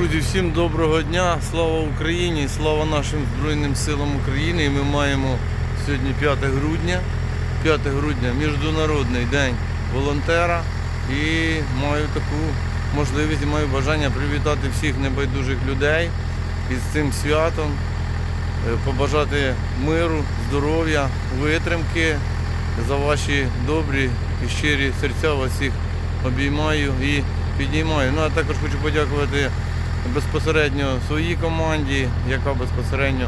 Друзі, всім доброго дня, слава Україні, слава нашим Збройним силам України. І ми маємо сьогодні 5 грудня. 5 грудня Міжнародний день волонтера. І маю таку можливість і маю бажання привітати всіх небайдужих людей із цим святом, е, побажати миру, здоров'я, витримки за ваші добрі і щирі серця вас всіх обіймаю і підіймаю. Ну а також хочу подякувати безпосередньо своїй команді, яка безпосередньо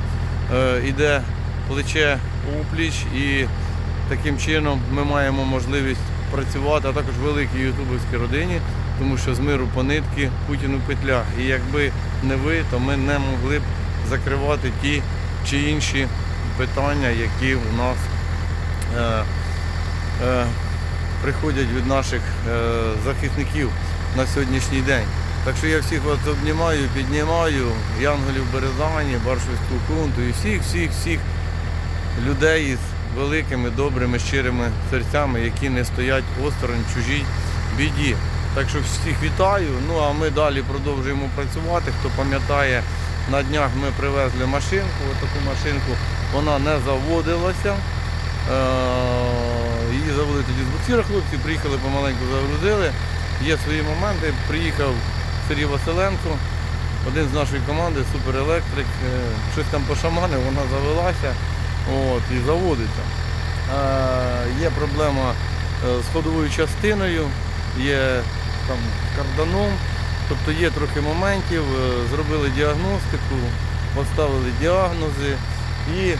е, йде плече у пліч і таким чином ми маємо можливість працювати, а також великій ютубовській родині, тому що з миру по нитки Путіну петля. І якби не ви, то ми не могли б закривати ті чи інші питання, які у нас е, е, приходять від наших е, захисників на сьогоднішній день. Так що я всіх вас обнімаю, піднімаю, Янголів Березані, Баршівську хунту і всіх, всіх, всіх людей із великими, добрими, щирими серцями, які не стоять осторонь чужій біді. Так що всіх вітаю. Ну а ми далі продовжуємо працювати. Хто пам'ятає, на днях ми привезли машинку, отаку машинку, вона не заводилася. Е, Її завели тоді з буксира хлопці, приїхали помаленьку загрузили. Є свої моменти. Приїхав Сергій Василенко, один з нашої команди, суперелектрик. Е, Щось там пошаманив, вона завелася от, і заводиться. Е, Є проблема е, з ходовою частиною, є там карданом, тобто є трохи моментів, зробили діагностику, поставили діагнози і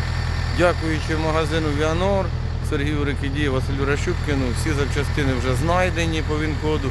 дякуючи магазину Віанор, Сергію Рикидію, Василю Ращупкіну, всі запчастини вже знайдені по ВІН-коду,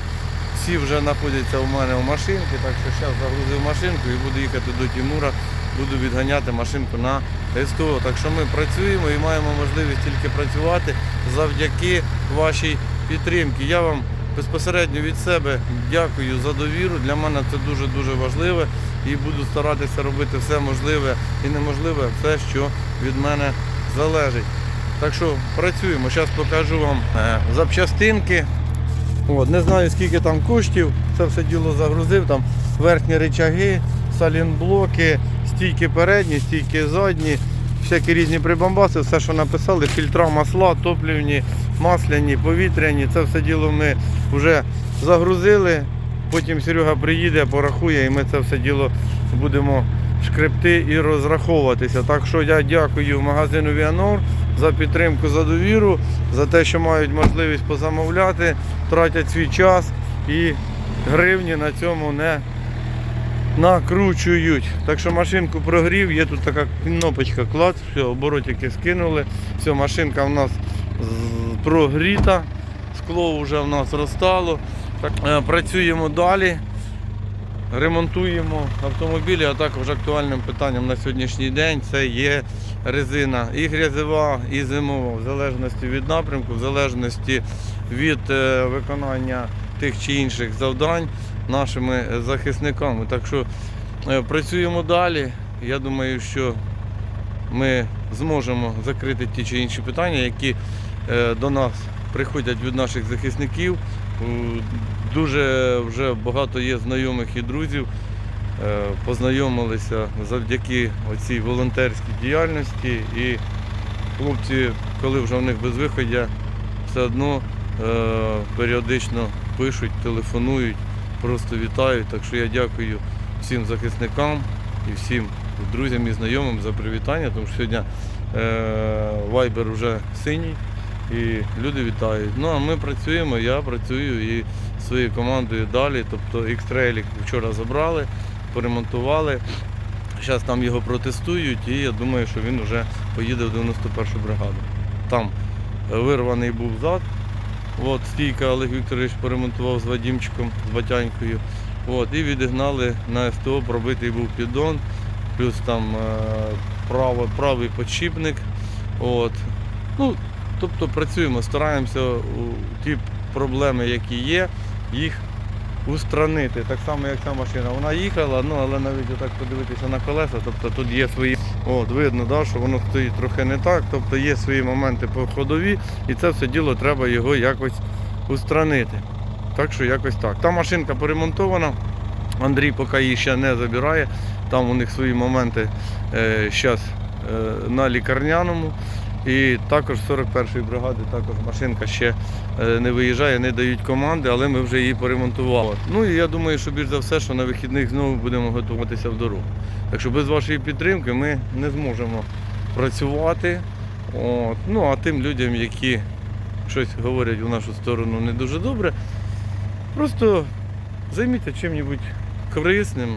всі вже знаходяться у мене в машинці, так що зараз загрузив машинку і буду їхати до Тимура, буду відганяти машинку на СТО. Так що ми працюємо і маємо можливість тільки працювати завдяки вашій підтримці. Я вам безпосередньо від себе дякую за довіру. Для мене це дуже-дуже важливе і буду старатися робити все можливе і неможливе, все, що від мене залежить. Так що працюємо. Зараз покажу вам е, запчастинки. От, не знаю скільки там коштів, це все діло загрузив, там верхні речаги, салінблоки, стійки передні, стійки задні, всякі різні прибамбаси, все, що написали, фільтра масла, топлівні, масляні, повітряні, це все діло ми вже загрузили. Потім Серега приїде, порахує і ми це все діло будемо шкребти і розраховуватися. Так що я дякую магазину Віанор за підтримку, за довіру, за те, що мають можливість позамовляти, тратять свій час і гривні на цьому не накручують. Так що машинку прогрів, є тут така кнопочка клац, все, оборотики скинули. Все, машинка в нас прогріта, скло вже в нас розтало. Так, е, працюємо далі. Ремонтуємо автомобілі, а також актуальним питанням на сьогоднішній день це є резина і грязева, і зимова, в залежності від напрямку, в залежності від е, виконання тих чи інших завдань нашими захисниками. Так що е, працюємо далі. Я думаю, що ми зможемо закрити ті чи інші питання, які е, до нас приходять від наших захисників. Дуже вже багато є знайомих і друзів. Е, Познайомилися завдяки оцій волонтерській діяльності. І хлопці, коли вже в них безвиходя, все одно е, періодично пишуть, телефонують, просто вітають. Так що я дякую всім захисникам і всім друзям і знайомим за привітання, тому що сьогодні е, вайбер вже синій. І люди вітають. Ну а ми працюємо, я працюю і своєю командою далі. Тобто X-Trail вчора забрали, поремонтували. Зараз там його протестують і я думаю, що він вже поїде в 91-шу бригаду. Там е, вирваний був зад. От, стійка Олег Вікторович поремонтував з Вадімчиком, з Батянькою. От, і відігнали на СТО, пробитий був піддон, плюс там е, право, правий подшипник. От. Ну, Тобто працюємо, стараємося у ті проблеми, які є, їх устранити. Так само, як ця машина. Вона їхала, ну але навіть отак подивитися на колеса, тобто тут є свої. От, видно, да, що воно стоїть трохи не так, тобто є свої моменти по ходові, і це все діло треба його якось устранити. Так що якось так. Та машинка поремонтована, Андрій поки її ще не забирає. Там у них свої моменти зараз на лікарняному. І також 41-ї бригади також машинка ще е, не виїжджає, не дають команди, але ми вже її поремонтували. Ну і я думаю, що більш за все, що на вихідних знову будемо готуватися в дорогу. Так що без вашої підтримки ми не зможемо працювати. От. Ну а тим людям, які щось говорять в нашу сторону не дуже добре, просто займіться чим-небудь корисним,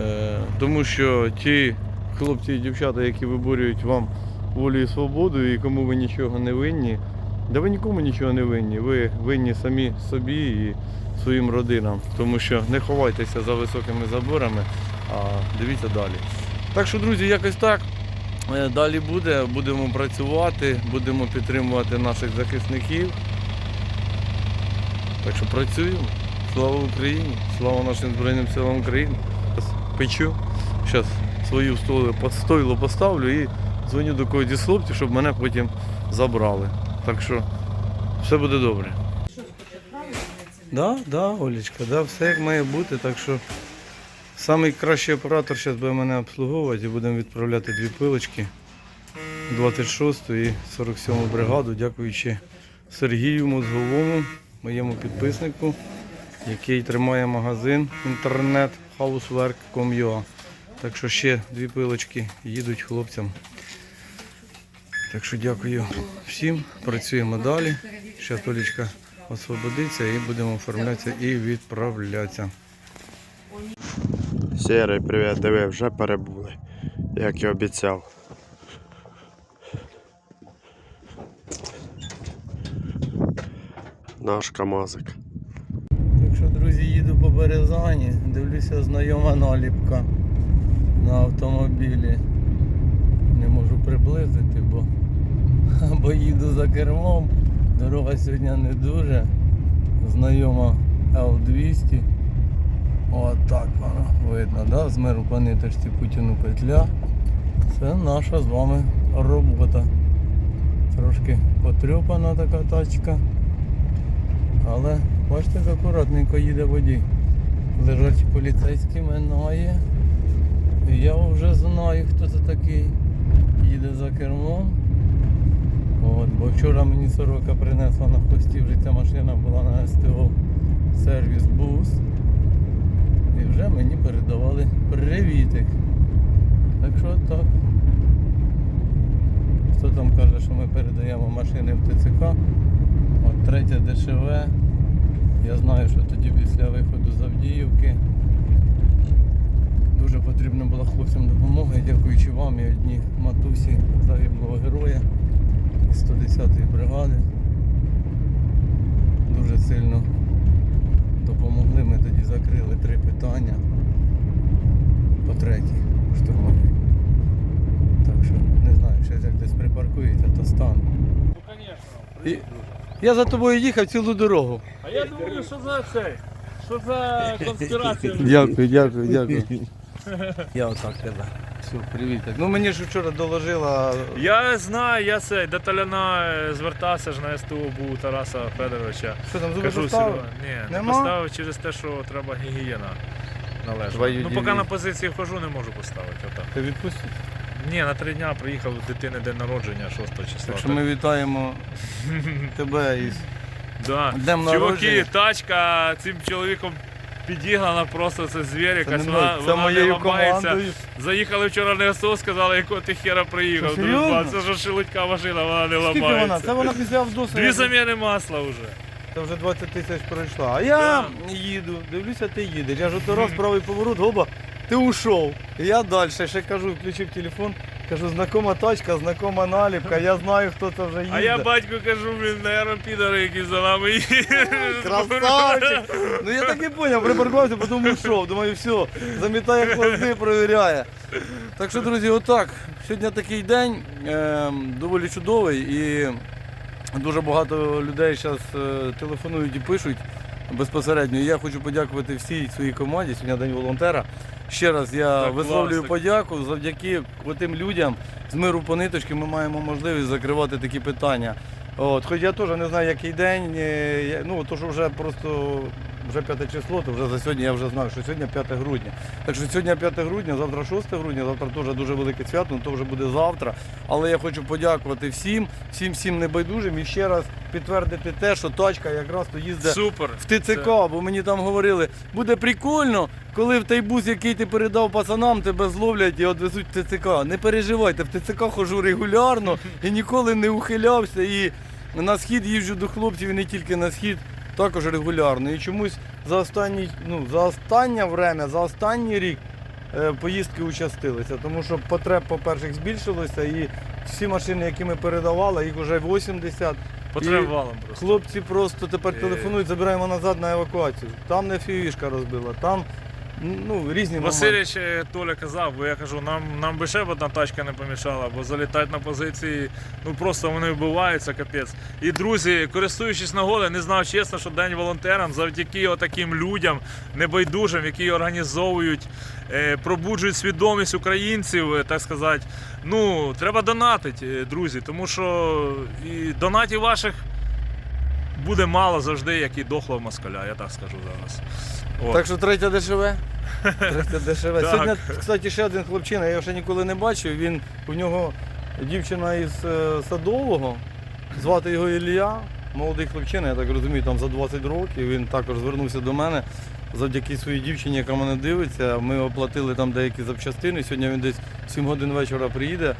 е, тому що ті хлопці і дівчата, які виборюють вам волю і свободу, і кому ви нічого не винні, да ви нікому нічого не винні. Ви винні самі собі і своїм родинам, тому що не ховайтеся за високими заборами, а дивіться далі. Так що, друзі, якось так. Е, Далі буде, будемо працювати, будемо підтримувати наших захисників. Так що працюємо. Слава Україні! Слава нашим Збройним силам України. Печу. Зараз свою стойло поставлю і дзвоню до когось хлопців, щоб мене потім забрали. Так що все буде добре. Да, да, Олечка, да, все як має бути. Так що найкращий оператор зараз буде мене обслуговувати і будемо відправляти дві пилочки 26 і 47 бригаду, дякуючи Сергію Мозговому, моєму підписнику, який тримає магазин інтернет housework.com.ua. Так що ще дві пилочки їдуть хлопцям. Так що дякую всім. Працюємо далі. Зараз Олічка освободиться і будемо оформлятися і відправлятися. Сірий, привіт, диви, вже перебули, як і обіцяв. Наш Камазик. Так що, друзі, їду по Березані, дивлюся знайома наліпка на автомобілі. Не можу приблизити, бо, бо їду за кермом. Дорога сьогодні не дуже. Знайома Л200. Отак воно видно, да? з миру по ниточці Путіну петля. Це наша з вами робота. Трошки потрьопана така тачка. Але бачите, як акуратненько їде водій. Лежачий поліцейський минає. Я вже знаю, хто це такий. Їде за кермом. От, бо вчора мені сорока принесла на хвості, вже ця машина була на СТО сервіс бус. І вже мені передавали привітик. Так що так. Хто там каже, що ми передаємо машини в ТЦК? От третя ДШВ. Я знаю, що тоді після виходу з Авдіївки дуже потрібна була хлопцям допомога. Дякуючи вам і одній матусі загиблого героя із 110-ї бригади. Дуже сильно допомогли. Ми тоді закрили три питання по третій штурмовій. Так що не знаю, ще як десь припаркуєте, то стану. Ну, конечно. І... Я за тобою їхав цілу дорогу. А я думаю, що за цей? Що за конспірація? Дякую, дякую, дякую. Я отак тебе. Все, привіт. Ну мені ж вчора доложила. Я знаю, я цей до Таляна е, звертався ж на СТО був у Тараса Федоровича. Що там зуби Кажу, поставив? Ні, не Нема? поставив через те, що треба гігієна належна. Твою Ну поки дивізію. на позиції хожу, не можу поставити. Отак. Ти відпустиш? Ні, на три дня приїхав у дитини день народження 6 числа. Так що ми вітаємо тебе із Да. Днем Чуваки, тачка цим чоловіком підігнана, просто це звір, якась не вона, мною, це вона не ламається. командою. Заїхали вчора на СО, сказали, якого ти хера приїхав. Що, Дружба, серйозно? Це ж шелудька машина, вона не Скільки ламається. вона? Це вона після Авдоса. Дві заміни масла вже. Це вже 20 тисяч пройшла. А я їду, дивлюся, ти їдеш. Я ж ото раз правий поворот, гоба, ти ушов. І я далі ще кажу, включив телефон, кажу, знакома тачка, знакома наліпка, я знаю, хто це вже їде. А я батьку кажу, блін, наверное, підари, які за нами їдуть. Красавчик! Ну я так і зрозумів, припаркувався, потім ушов. Думаю, все, замітає хвости, перевіряє. Так що, друзі, отак. Сьогодні такий день ем, доволі чудовий і дуже багато людей зараз телефонують і пишуть безпосередньо. І Я хочу подякувати всій своїй команді. Сьогодні день волонтера. Ще раз я Так, висловлюю клас. подяку. Завдяки тим людям з миру по ниточки ми маємо можливість закривати такі питання. От, хоч я теж не знаю, який день. е, Ну, то що вже просто вже 5 число, то вже за сьогодні я вже знаю, що сьогодні 5 грудня. Так що сьогодні 5 грудня, завтра 6 грудня, завтра теж дуже велике свято, ну то вже буде завтра. Але я хочу подякувати всім, всім, всім небайдужим і ще раз підтвердити те, що тачка якраз то їздить Супер. в ТЦК, бо мені там говорили, буде прикольно, коли в той бус, який ти передав пацанам, тебе зловлять і відвезуть в ТЦК. Не переживайте, в ТЦК хожу регулярно і ніколи не ухилявся. І на схід їжджу до хлопців і не тільки на схід, також регулярно. І чомусь за останній, ну, за останнє время, за останній рік е, поїздки участилися, тому що потреб, по-перше, збільшилося, і всі машини, які ми передавали, їх вже 80. Потребували просто. Хлопці просто тепер Е. телефонують, забираємо назад на евакуацію. Там не фівішка розбила, там ну, різні. Васильович е, Толя казав, бо я кажу, нам, нам би ще б одна тачка не помішала, бо залітати на позиції, ну просто вони вбиваються, капець. І друзі, користуючись нагодою, не знав чесно, що День волонтерам завдяки отаким людям, небайдужим, які організовують, е, пробуджують свідомість українців, е, так сказати. Ну, треба донатити, е, друзі, тому що і донатів ваших буде мало завжди, як і дохлого москаля, я так скажу зараз. От. Так що третя дешеве. Третя дешеве. Так. Сьогодні, кстати, ще один хлопчина, я його ще ніколи не бачив. Він у нього дівчина із е, садового, звати його Ілля, молодий хлопчина, я так розумію, там за 20 років. Він також звернувся до мене завдяки своїй дівчині, яка мене дивиться. Ми оплатили там деякі запчастини. Сьогодні він десь 7 годин вечора приїде.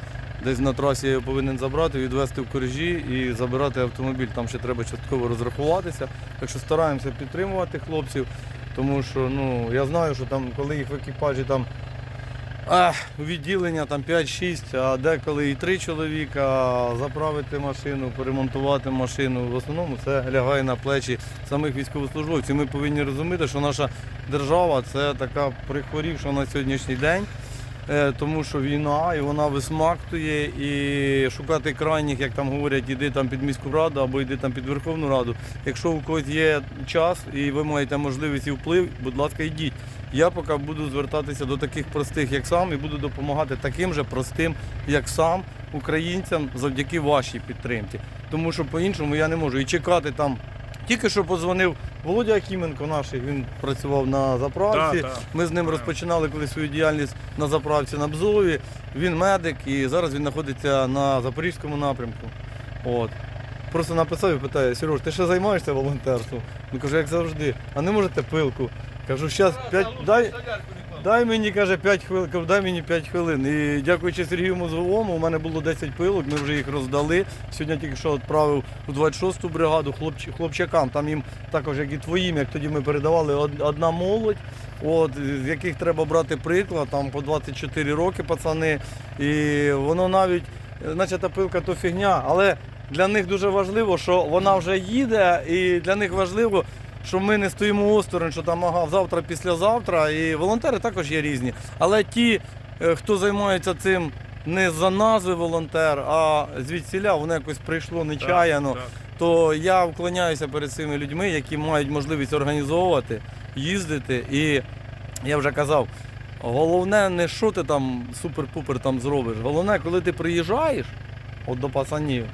Десь на трасі я його повинен забрати, відвезти в коржі і забирати автомобіль. Там ще треба частково розрахуватися. Так що стараємося підтримувати хлопців, тому що ну, я знаю, що там, коли їх в екіпажі там а, відділення там 5-6, а деколи і 3 чоловіка, заправити машину, поремонтувати машину. В основному це лягає на плечі самих військовослужбовців. Ми повинні розуміти, що наша держава це така прихворівша на сьогоднішній день. Е, Тому що війна і вона висмактує і шукати крайніх, як там говорять, іди там під міську раду або йди там під Верховну Раду. Якщо у когось є час і ви маєте можливість і вплив, будь ласка, йдіть. Я поки буду звертатися до таких простих, як сам, і буду допомагати таким же простим, як сам, українцям завдяки вашій підтримці. Тому що по-іншому я не можу і чекати там. Тільки що подзвонив Володя Акіменко наш, він працював на заправці. Да, да. Ми з ним да. розпочинали коли свою діяльність на заправці на Бзові. Він медик і зараз він знаходиться на Запорізькому напрямку. От. Просто написав і питає, Сереж, ти ще займаєшся волонтерством? Він каже, як завжди, а не можете пилку? Кажу, зараз 5, дай, дай мені, каже, 5 хвилин, дай мені 5 хвилин. І дякуючи Сергію Мозговому, у мене було 10 пилок, ми вже їх роздали. Сьогодні тільки що відправив у 26-ту бригаду хлопч, хлопчакам. Там їм також, як і твоїм, як тоді ми передавали, одна молодь, от, з яких треба брати приклад, там по 24 роки пацани. І воно навіть, наче та пилка то фігня, але для них дуже важливо, що вона вже їде, і для них важливо, що ми не стоїмо осторонь, що там ага, завтра, післязавтра. І волонтери також є різні. Але ті, е, хто займається цим не за назви волонтер, а звідсіля, воно якось прийшло нечаяно, Так, так. то я вклоняюся перед цими людьми, які мають можливість організовувати, їздити. І я вже казав, головне не що ти там супер-пупер там зробиш. Головне, коли ти приїжджаєш от до пацанів.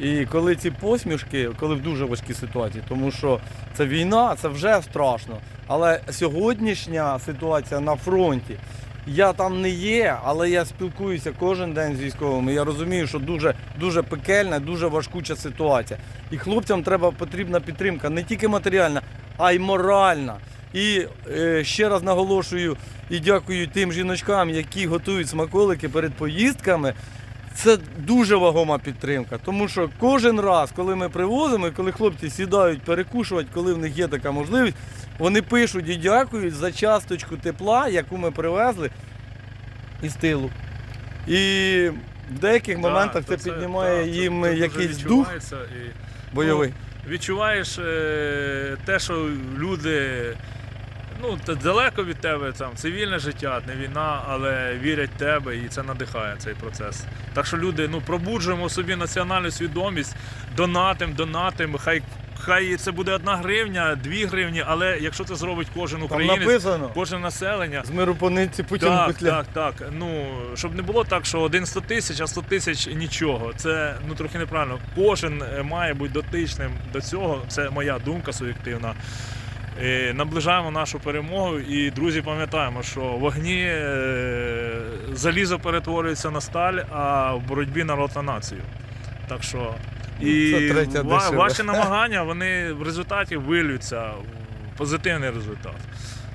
І коли ці посмішки, коли в дуже важкій ситуації, тому що це війна, це вже страшно. Але сьогоднішня ситуація на фронті, я там не є, але я спілкуюся кожен день з військовими. Я розумію, що дуже, дуже пекельна, дуже важкуча ситуація. І хлопцям треба потрібна підтримка не тільки матеріальна, а й моральна. І е, ще раз наголошую і дякую тим жіночкам, які готують смаколики перед поїздками. Це дуже вагома підтримка, тому що кожен раз, коли ми привозимо, коли хлопці сідають перекушувати, коли в них є така можливість, вони пишуть і дякують за часточку тепла, яку ми привезли із тилу. І в деяких моментах Так, це піднімає так, це- їм це якийсь дух і- бойовий. відчуваєш е, те, що люди ну, далеко від тебе, там, цивільне життя, не війна, але вірять в тебе і це надихає цей процес. Так що люди, ну, пробуджуємо собі національну свідомість, донатим, донатим, хай. Хай це буде одна гривня, дві гривні, але якщо це зробить кожен українець, кожне населення, з миру по нитці Путін так, петля. так, так. Ну щоб не було так, що один 100 тисяч, а 100 тисяч нічого. Це ну трохи неправильно. Кожен е, має бути дотичним до цього. Це моя думка суб'єктивна. Е, наближаємо нашу перемогу. І друзі, пам'ятаємо, що вогні е, залізо перетворюється на сталь, а в боротьбі народ на націю. Так що і ва- ваші намагання вони в результаті вилються в позитивний результат.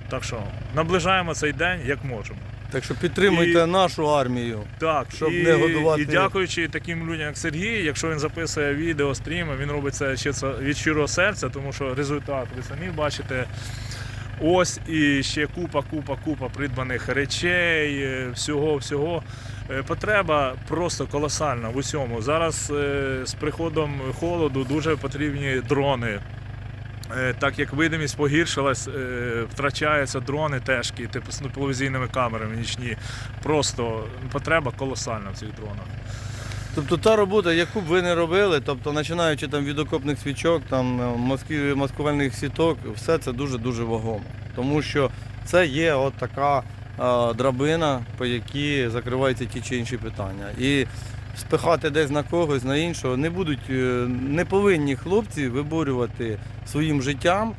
Так що наближаємо цей день як можемо. Так що підтримуйте І- нашу армію. Так, Щоб і, не годувати- і дякуючи таким людям, як Сергій, якщо він записує відео, стріми, він робить це чисто від щирого серця, тому що результат ви самі бачите. Ось і ще купа, купа, купа придбаних речей, е, всього, всього. Е, Потреба просто колосальна в усьому. Зараз е, з приходом холоду дуже потрібні дрони. Е, Так як видимість погіршилась, е, втрачаються дрони тежкі, типу з тепловізійними камерами нічні. Просто потреба колосальна в цих дронах. Тобто та робота, яку б ви не робили, тобто починаючи там від окопних свічок, там е, маскувальних сіток, все це дуже-дуже вагомо. Тому що це є от така драбина, по якій закриваються ті чи інші питання. І спихати десь на когось, на іншого, не будуть, е, не повинні хлопці виборювати своїм життям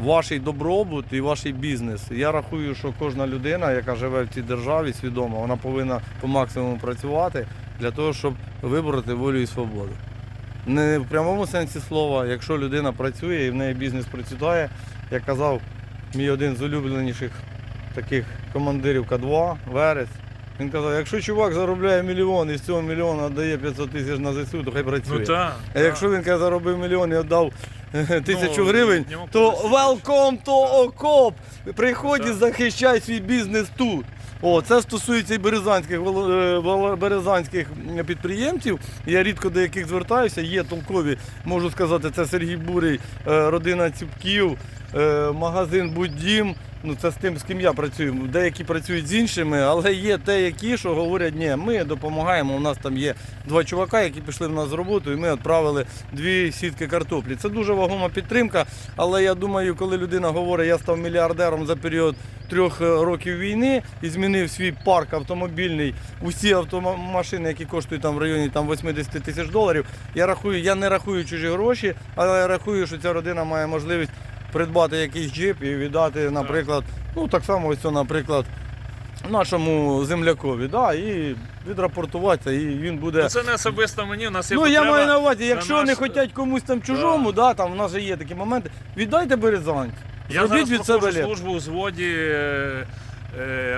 ваш добробут і ваш бізнес. Я рахую, що кожна людина, яка живе в цій державі, свідомо, вона повинна по максимуму працювати для того, щоб вибороти волю і свободу. Не в прямому сенсі слова, якщо людина працює і в неї бізнес процвітає, як казав мій один з улюбленіших таких командирів К2, Верес. Він казав, якщо чувак заробляє мільйон і з цього мільйона дає 500 тисяч на ЗСУ, то хай працює. Ну так. А якщо він каже, заробив мільйон і віддав е, тисячу Ну, гривень, нема то welcome to окоп! Приходь і захищай свій бізнес тут. О, це стосується і березанських, воло- е, воло- березанських підприємців. Я рідко до яких звертаюся, є толкові, можу сказати, це Сергій Бурий, е, родина Цюбків, е, магазин Буддім. Ну, це з тим, з ким я працюю. Деякі працюють з іншими, але є деякі, що говорять, ні, ми допомагаємо. У нас там є два чувака, які пішли в нас з роботу, і ми відправили дві сітки картоплі. Це дуже вагома підтримка. Але я думаю, коли людина говорить, я став мільярдером за період трьох е, років війни і змінив свій парк автомобільний, усі автомашини, які коштують там в районі там 80 тисяч доларів. Я рахую, я не рахую чужі гроші, але я рахую, що ця родина має можливість придбати якийсь джип і віддати, наприклад, ну так само ось це, наприклад, нашому землякові, да, і відрапортуватися, і він буде. Ну, Це не особисто мені, у нас є Ну я потреба маю на увазі, якщо наш- не хочуть комусь там чужому, да. там в нас же є такі моменти, віддайте березанцю. Я Зробіть зараз від себе леп. службу у зводі е,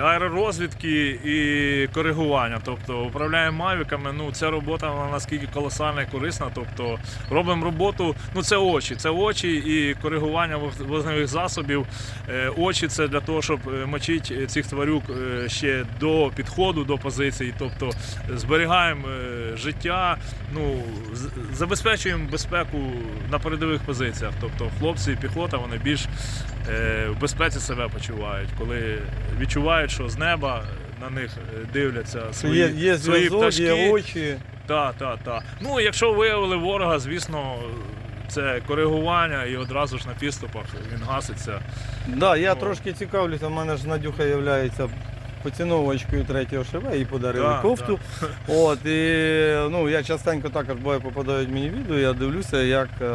аеророзвідки і коригування. Тобто управляємо мавіками. Ну, ця робота вона наскільки колосальна і корисна. Тобто робимо роботу, ну це очі, це очі і коригування вог- вогневих засобів. Е, Очі це для того, щоб е, мочити цих тварюк е, ще до підходу до позицій. Тобто зберігаємо е, життя, ну забезпечуємо безпеку на передових позиціях. Тобто хлопці і піхота вони більш е, в безпеці себе почувають, коли відчувають, що з неба на них е, дивляться свої, Є, є свої пташки. є очі. Так, так, так. Ну, якщо виявили ворога, звісно, це коригування і одразу ж на підступах він гаситься. Да, я О. трошки цікавлюся, в мене ж Надюха є поціновувачкою третього ШВ, їй подарили Да, кофту. От, і ну, я частенько також буває попадають мені відео, я дивлюся, як е,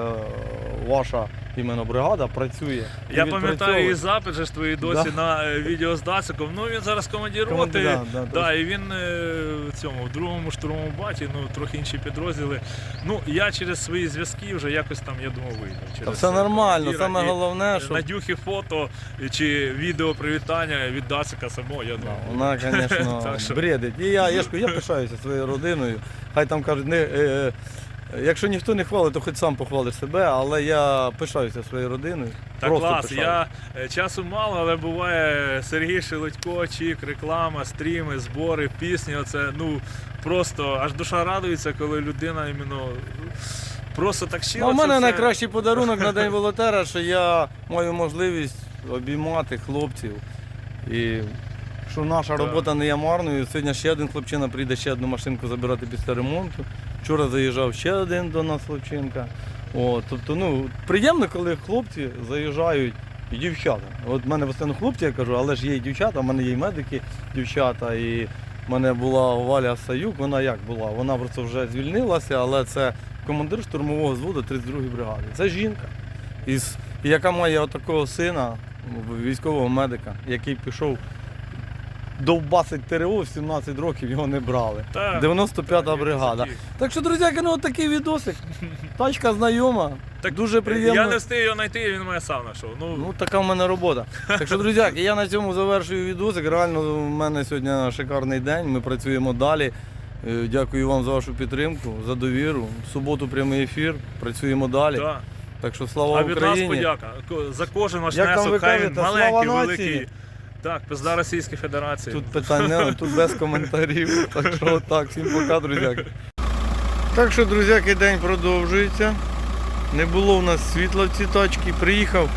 ваша іменно бригада працює. і Я пам'ятаю і запит же ж твої досі на е, відео з Дациком. Ну він зараз командир Командир, роти. да, да, Да, і він е, в цьому в другому штурмовому баті, ну трохи інші підрозділи. Ну я через свої зв'язки вже якось там, я думаю, вийду. Та Через все нормально, командира. саме І головне, що Надюхи фото чи відео привітання від Дацика самого, я думаю. Вона, звісно, Так що- бредить. І я, я, ж кажу, я пишаюся своєю родиною. Хай там кажуть, не, е, е, якщо ніхто не хвалить, то хоч сам похвалиш себе, але я пишаюся своєю родиною. Так Просто клас, пишаюся. я е, часу мало, але буває Сергій Шелудько, Чік, реклама, стріми, збори, пісні. Оце ну просто аж душа радується, коли людина іменно просто так щиро. Ну, у це мене все- найкращий подарунок на День волонтера, що я маю можливість обіймати хлопців. І що наша Так. робота не є марною. Сьогодні ще один хлопчина прийде ще одну машинку забирати після ремонту. Вчора заїжджав ще один до нас хлопчинка. От, тобто, ну, приємно, коли хлопці заїжджають і дівчата. От в мене в основному хлопці, я кажу, але ж є і дівчата, в мене є і медики, дівчата. І в мене була Валя Саюк, вона як була? Вона просто вже звільнилася, але це командир штурмового взводу 32-ї бригади. Це жінка із яка має отакого сина, військового медика, який пішов довбасить ТРО в 17 років, його не брали. Та, 95-та є бригада. Так що, друзяки, ну от такий відосик. Тачка знайома. Так, дуже приємно. Я не встиг його знайти, він мене сам знайшов. Ну, Ну, така в мене робота. Так що, друзяки, я на цьому завершую відосик. Реально, у мене сьогодні шикарний день. Ми працюємо далі. Е, Дякую вам за вашу підтримку, за довіру. В суботу прямий ефір. Працюємо далі. да. Так що слава А від нас подяка. За кожен ваш внесок, хай він маленький, великий. Так, пизда Російської Федерації. Тут питань немає, тут без коментарів. Так що так, всім пока, друзяки. Так що, друзяки, день продовжується. Не було у нас світла в цій тачці. Приїхав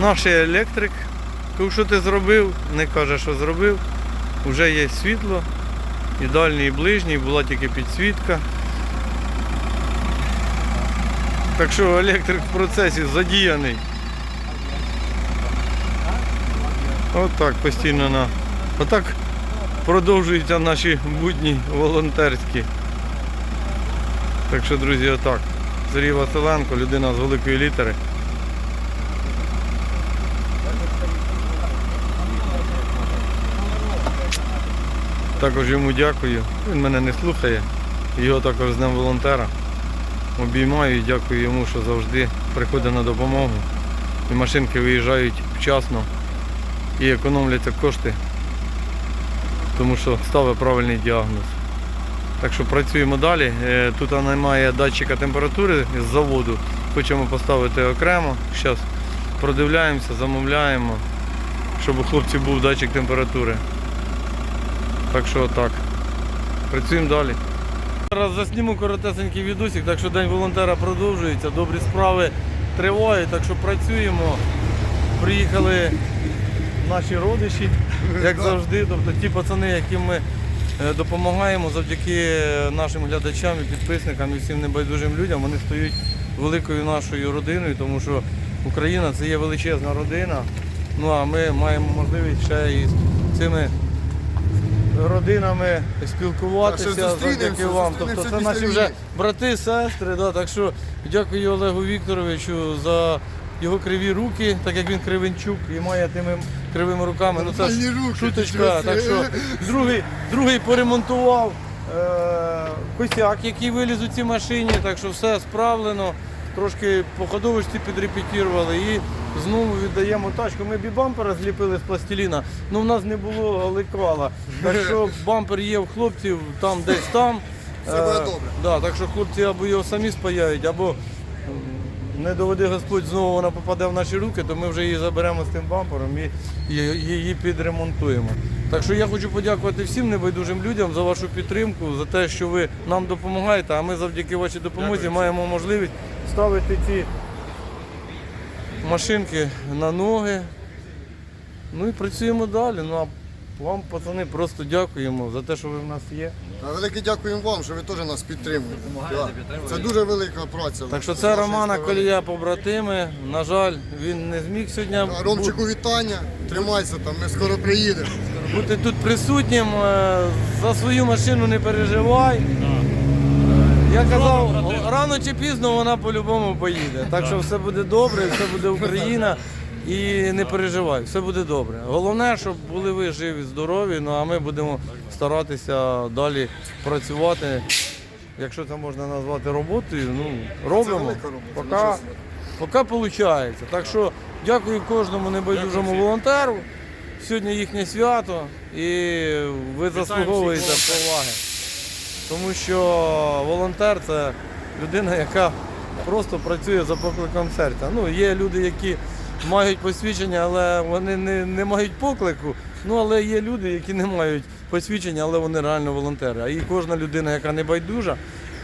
наш електрик. Кажу, що ти зробив? Не каже, що зробив. Вже є світло. І дальній, і ближній, була тільки підсвітка. Так що електрик в процесі задіяний. Отак постійно на. Отак продовжуються наші будні волонтерські. Так що, друзі, отак. Сергій Василенко, людина з великої літери. Також йому дякую. Він мене не слухає. Його також з Днем волонтера. Обіймаю і дякую йому, що завжди приходить на допомогу. І машинки виїжджають вчасно і економляться кошти, тому що ставить правильний діагноз. Так що працюємо далі. Е, Тут немає датчика температури з заводу. Хочемо поставити окремо. Зараз продивляємося, замовляємо, щоб у хлопців був датчик температури. Так що так. Працюємо далі. Зараз засніму коротесенький відосик, так що День волонтера продовжується, добрі справи тривають, так що працюємо. Приїхали наші родичі, як завжди. Тобто ті пацани, яким ми е, допомагаємо завдяки нашим глядачам і підписникам і всім небайдужим людям, вони стають великою нашою родиною, тому що Україна це є величезна родина. Ну а ми маємо можливість ще і з цими родинами спілкуватися завдяки вам. Тобто це наші вже брати, сестри. Да, так що дякую Олегу Вікторовичу за його криві руки, так як він кривенчук і має тими кривими руками. Ну це ж шуточка. Так що другий, другий поремонтував е- косяк, який виліз у цій машині, так що все справлено. Трошки по ходовочці підрепетірували і знову віддаємо тачку. Ми бі бампера зліпили з пластиліна, ну в нас не було лекала. Так що бампер є в хлопців там десь там. Все буде Е, добре. Да, так що хлопці або його самі спаяють, або не доведи Господь знову вона попаде в наші руки, то ми вже її заберемо з тим бампером і її підремонтуємо. Так що я хочу подякувати всім небайдужим людям за вашу підтримку, за те, що ви нам допомагаєте, а ми завдяки вашій допомозі маємо можливість ставити ці машинки на ноги. Ну і працюємо далі. Ну а вам, пацани, просто дякуємо за те, що ви в нас є. А велике дякуємо вам, що ви теж нас підтримуєте. Да. Це дуже велика праця. Так що це Романа. Колія побратими. На жаль, він не зміг сьогодні Ромчику вітання, тримайся там, ми скоро приїдемо. бути тут присутнім. Е, За свою машину не переживай. Я казав, рано чи пізно вона по-любому поїде. Так що все буде добре, все буде Україна. І не переживай, все буде добре. Головне, щоб були ви живі, здорові. Ну а ми будемо старатися далі працювати. Якщо це можна назвати роботою, ну робимо. Поки, виходить. Так що дякую кожному небайдужому волонтеру. Сьогодні їхнє свято і ви заслуговуєте поваги. Тому що волонтер це людина, яка просто працює за покликом серця. Ну, є люди, які мають посвідчення, але вони не, не мають поклику. Ну, але є люди, які не мають посвідчення, але вони реально волонтери. А і кожна людина, яка не байдужа,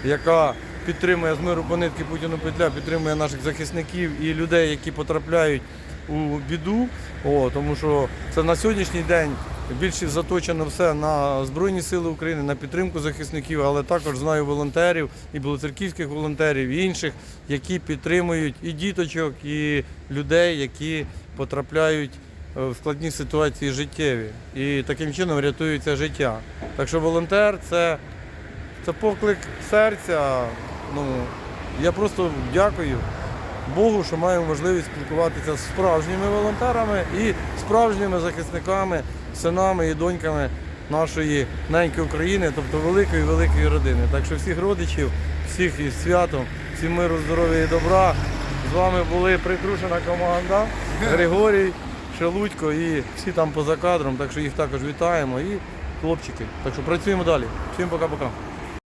яка підтримує з миру по нитки Путіну петля, підтримує наших захисників і людей, які потрапляють у біду. О, тому що це на сьогоднішній день більше заточено все на Збройні Сили України, на підтримку захисників, але також знаю волонтерів і білоцерківських волонтерів, і інших, які підтримують і діточок, і людей, які потрапляють е, в складні ситуації життєві. І таким чином рятується життя. Так що волонтер це, це поклик серця. Ну, я просто дякую. Богу, що маємо можливість спілкуватися з справжніми волонтерами і справжніми захисниками, синами і доньками нашої неньки України, тобто великої великої родини. Так що всіх родичів, всіх із святом, всім миру, здоров'я і добра. З вами були притрушена команда Григорій, Шелудько і всі там поза кадром. Так що їх також вітаємо і хлопчики. Так що працюємо далі. Всім пока-пока.